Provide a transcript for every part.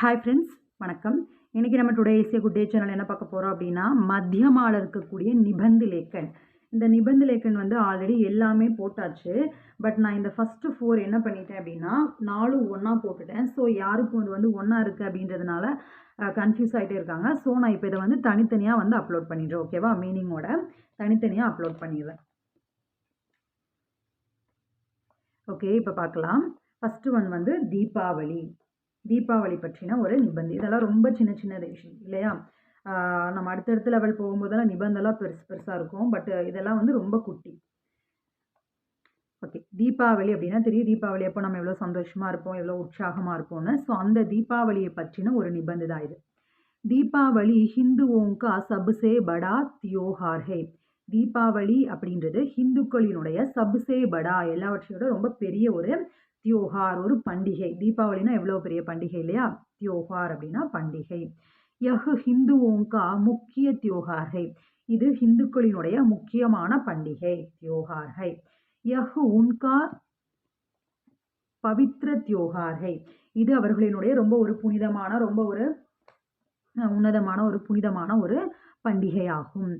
Hi friends வணக்கம். இன்றைக்கி நம்ம டுடே ஏசிய குட் டே சேனல் என்ன பார்க்க போகிறோம் அப்படின்னா மத்தியமால இருக்கக்கூடிய நிபந்து லேக்கன் இந்த நிபந்து லேக்கன் வந்து ஆல்ரெடி எல்லாமே போட்டாச்சு. பட் நான் இந்த ஃபஸ்ட்டு ஃபோர் என்ன பண்ணிட்டேன் அப்படின்னா நாலும் ஒன்றா போட்டுட்டேன். ஸோ யாருக்கும் இது வந்து ஒன்றா இருக்குது அப்படின்றதுனால கன்ஃபியூஸ் ஆகிட்டே இருக்காங்க. ஸோ நான் இப்போ இதை வந்து தனித்தனியாக வந்து அப்லோட் பண்ணிடுறேன் ஓகேவா மீனிங்கோட தனித்தனியாக அப்லோட் பண்ணிடுறேன். ஓகே இப்போ பார்க்கலாம். ஃபஸ்ட்டு ஒன் வந்து தீபாவளி. தீபாவளி பற்றின ஒரு நிபந்தி இதெல்லாம் ரொம்ப சின்ன சின்ன விஷயம் இல்லையா? நம்ம அடுத்தடுத்த லெவல் போகும்போதெல்லாம் நிபந்தெல்லாம் பெருசு பெருசாக இருக்கும். பட் இதெல்லாம் வந்து ரொம்ப குட்டி. ஓகே தீபாவளி அப்படின்னா தெரியும். தீபாவளி அப்போ நம்ம எவ்வளோ சந்தோஷமாக இருப்போம் எவ்வளோ உற்சாகமாக இருப்போம்னு. ஸோ அந்த தீபாவளியை பற்றின ஒரு நிபந்து தான் இது. தீபாவளி ஹிந்துவோங்கா சப்சே படா தியோஹார் ஹே. தீபாவளி அப்படின்றது ஹிந்துக்களினுடைய சப்சே படா எல்லாவற்றையோட ரொம்ப பெரிய ஒரு தியோஹார் ஒரு பண்டிகை. தீபாவளினா எவ்வளோ பெரிய பண்டிகை இல்லையா? தியோஹார் அப்படின்னா பண்டிகை. யஹ் ஹிந்துவோங்கா முக்கிய தியோகார்கை இது ஹிந்துக்களினுடைய முக்கியமான பண்டிகை தியோகார்கை யஹு உன்கா பவித்ர தியோகார்கை இது அவர்களினுடைய ரொம்ப ஒரு புனிதமான ரொம்ப ஒரு உன்னதமான ஒரு புனிதமான ஒரு பண்டிகையாகும்.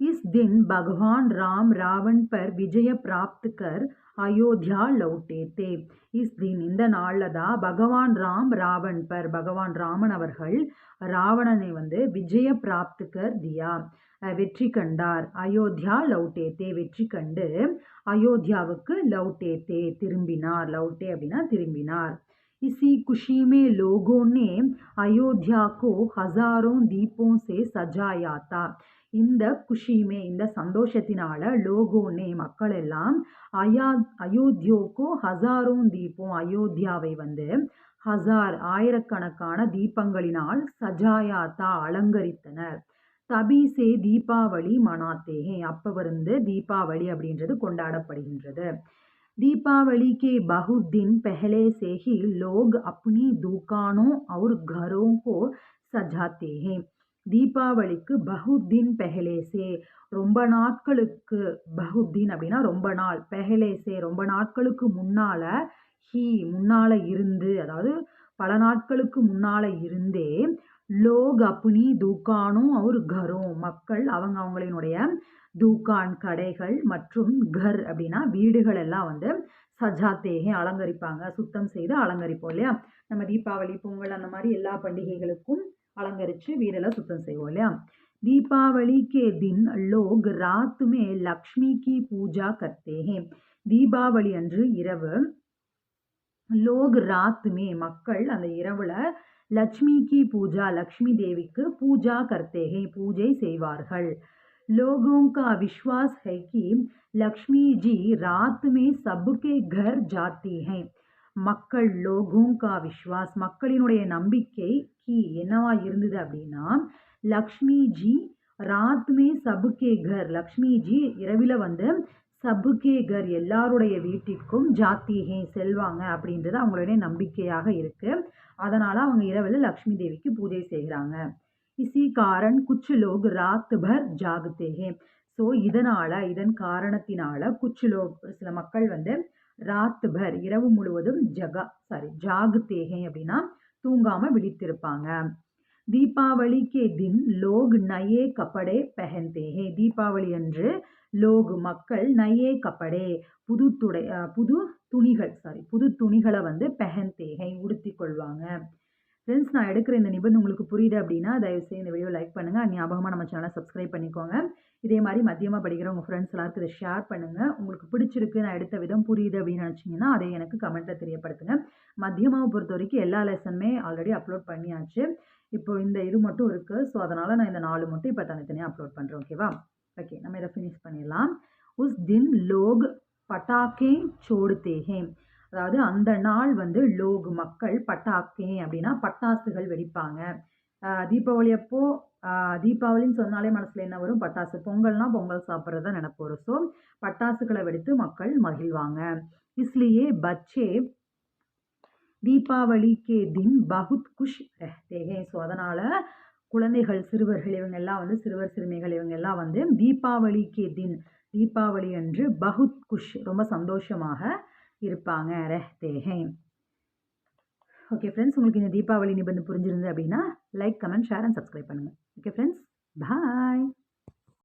इस दिन भगवान राम रावण पर विजय प्राप्त कर அயோத்தியா லௌட்டே தே இஸ் தின் இந்த நாளில் தான் பகவான் ராம் ராவன் பர் பகவான் ராமன் அவர்கள் ராவணனை வந்து விஜய பிராப்துக்கர் தியா அஹ், வெற்றி கண்டார் அயோத்தியா லௌட்டே தே வெற்றி கண்டு அயோத்தியாவுக்கு லௌட்டே தே திரும்பினார் லௌட்டே அப்படின்னா திரும்பினார் इसी खुशी में लोगों ने अयोध्या को हजारों दीपों से सजाया था இந்த குஷிமே இந்த சந்தோஷத்தினால லோகோனே மக்கள் எல்லாம் அயா அயோத்தியோக்கோ ஹசாரோன் தீபம் அயோத்தியாவை வந்து ஹசார் ஆயிரக்கணக்கான தீபங்களினால் சஜாயாத்தா அலங்கரித்தனர் தபீசே தீபாவளி மனாத்தேஹே அப்போ வந்து தீபாவளி அப்படின்றது கொண்டாடப்படுகின்றது दीपावली के बहुत दिन पहले से ही लोग अपनी दुकानों और घरों को सजाते हैं தீபாவளிக்கு பஹுத்தீன் பெஹலேசே. ரொம்ப நாட்களுக்கு பஹுத்தீன் அப்படின்னா ரொம்ப நாள். பெஹலேசே ரொம்ப நாட்களுக்கு முன்னால ஹி முன்னால இருந்து அதாவது பல நாட்களுக்கு முன்னால இருந்தே லோக் அப்னி தூக்கானும் அவர் கரும். மக்கள் அவங்க அவங்களினுடைய தூக்கான் கடைகள் மற்றும் கர் அப்படின்னா வீடுகள் எல்லாம் வந்து சஜாத்தேகே அலங்கரிப்பாங்க. சுத்தம் செய்து அலங்கரிப்போம் இல்லையா? நம்ம தீபாவளி பொங்கல் அந்த மாதிரி எல்லா பண்டிகைகளுக்கும் அலங்கரித்து வீடெல்லாம் சுத்தம் செய்வோம் இல்லையா दीपावली के दिन लोग रात में लक्ष्मी की पूजा करते हैं தீபாவளி அன்று இரவு லோக் ராத் மே மக்கள் அந்த இரவுல லக்ஷ்மி கி பூஜா லக்ஷ்மி தேவிக்கு பூஜா கர்த்தேகை பூஜை செய்வார்கள் लोगों का विश्वास है कि लक्ष्मी जी रात में सबके घर जाती हैं மக்கள் லோகோं விஸ்வாஸ் மக்களினுடைய நம்பிக்கை கி என்னவா இருந்தது அப்படின்னா லக்ஷ்மி ஜி ராத்மே சபுகே கர். லக்ஷ்மி ஜி இரவில் வந்து சபுகே கர் எல்லாருடைய வீட்டிற்கும் ஜாத்திகே செல்வாங்க அப்படின்றது அவங்களுடைய நம்பிக்கையாக இருக்கு. அதனால அவங்க இரவில் லக்ஷ்மி தேவிக்கு பூஜை செய்கிறாங்க. இசி காரன் குச்சு லோக் ராத் பர் ஜாகத்தே ஸோ இதனால் இதன் காரணத்தினால குச்சு லோக் சில மக்கள் வந்து ராத் பர் இரவு முழுவதும் ஜகா சாரி ஜாகுத்தேகே அப்படின்னா தூங்காம விழித்திருப்பாங்க. தீபாவளி கே தின் லோக் நயே கப்படே பெஹன்தேஹே தீபாவளி அன்று லோக் மக்கள் நயே கப்படே புது துடை புது துணிகள் சாரி புது துணிகளை வந்து பெஹன்தேகை உடுத்தி கொள்வாங்க. ஃப்ரெண்ட்ஸ் நான் எடுக்கிற இந்த நிபந்தனை உங்களுக்கு புரியுது அப்படின்னா தயவுசெய்து இந்த வீடியோ லைக் பண்ணுங்கள் ஞாபகமாக நம்ம சேனலை சப்ஸ்கிரைப் பண்ணிக்கோங்க. இதே மாதிரி மதியமாக படிக்கிற உங்கள் ஃப்ரெண்ட்ஸ் எல்லாருக்கும் இதை ஷேர் பண்ணுங்கள் உங்களுக்கு பிடிச்சிருக்கு நான் எடுத்த விதம் புரியுது அப்படின்னு நினச்சிங்கன்னா அதை எனக்கு கமெண்ட்டில் தெரியப்படுத்துங்க. மதியமாக பொறுத்த வரைக்கும் எல்லா லெசனுமே ஆல்ரெடி அப்லோட் பண்ணியாச்சு. இப்போ இந்த இது மட்டும் இருக்குது ஸோ அதனால் நான் இந்த நாலு மட்டும் இப்போ தனித்தனியாக அப்லோட் பண்ணுறேன் ஓகேவா ஓகே நம்ம இதை ஃபினிஷ் பண்ணிடலாம். உஸ் தின் லோக் பட்டாக்கே சோடுத்தேகே அதாவது அந்த நாள் வந்து லோக் மக்கள் பட்டாக்கே அப்படின்னா பட்டாசுகள் வெடிப்பாங்க. தீபாவளி அப்போ தீபாவளின்னு சொன்னாலே மனசில் என்ன வரும்? பட்டாசு. பொங்கல்னால் பொங்கல் சாப்பிட்றது தான் வரும். ஸோ பட்டாசுகளை வெடித்து மக்கள் மகிழ்வாங்க. இஸ்லியே பச்சே தீபாவளி கே தின் பகுத் குஷ் ரஹ்தே. ஸோ அதனால் குழந்தைகள் சிறுவர்கள் இவங்க எல்லாம் வந்து சிறுவர் சிறுமிகள் இவங்க எல்லாம் வந்து தீபாவளி கே தின் தீபாவளி அன்று பகுத் குஷ் ரொம்ப சந்தோஷமாக இருப்பாங்க. ரஹ்தேஹே ஓகே ஃப்ரெண்ட்ஸ் உங்களுக்கு இந்த தீபாவளி நிபந்தனை புரிஞ்சிருந்தது அப்படின்னா like comment share and subscribe பண்ணுங்கள் ஓகே ஃப்ரெண்ட்ஸ் பாய்